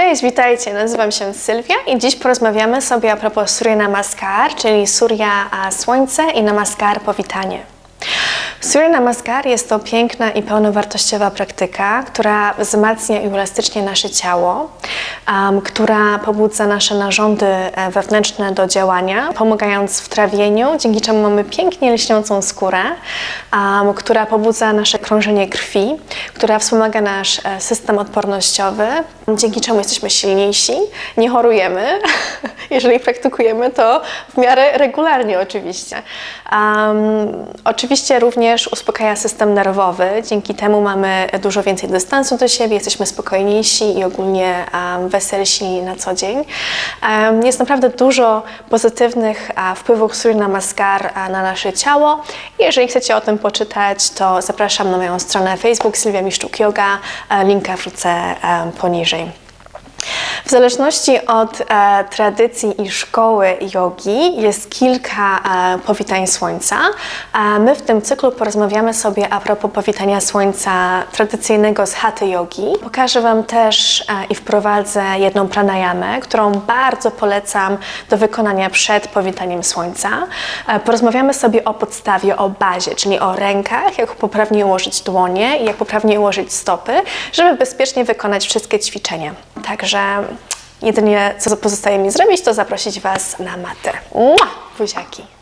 Cześć, witajcie, nazywam się Sylwia i dziś porozmawiamy sobie a propos Surya Namaskar, czyli Surya a Słońce i Namaskar powitanie. Surya Namaskar jest to piękna i pełnowartościowa praktyka, która wzmacnia i uelastycznia nasze ciało, która pobudza nasze narządy e, wewnętrzne do działania, pomagając w trawieniu, dzięki czemu mamy pięknie lśniącą skórę, która pobudza nasze krążenie krwi, która wspomaga nasz e, system odpornościowy, dzięki czemu jesteśmy silniejsi, nie chorujemy, jeżeli praktykujemy to w miarę regularnie oczywiście. Um, oczywiście również uspokaja system nerwowy, dzięki temu mamy dużo więcej dystansu do siebie, jesteśmy spokojniejsi i ogólnie um, weselsi na co dzień. Jest naprawdę dużo pozytywnych wpływów Namaskar a, na nasze ciało. Jeżeli chcecie o tym poczytać, to zapraszam na moją stronę Facebook Sylwia Miszczuk Yoga, e, linka wrzucę poniżej. W zależności od e, tradycji i szkoły jogi jest kilka e, powitań słońca. E, my w tym cyklu porozmawiamy sobie a propos powitania słońca tradycyjnego z haty jogi. Pokażę Wam też e, i wprowadzę jedną pranayamę, którą bardzo polecam do wykonania przed powitaniem słońca. E, porozmawiamy sobie o podstawie, o bazie, czyli o rękach, jak poprawnie ułożyć dłonie i jak poprawnie ułożyć stopy, żeby bezpiecznie wykonać wszystkie ćwiczenia. Także jedynie co pozostaje mi zrobić, to zaprosić Was na matę. Mua! Buziaki.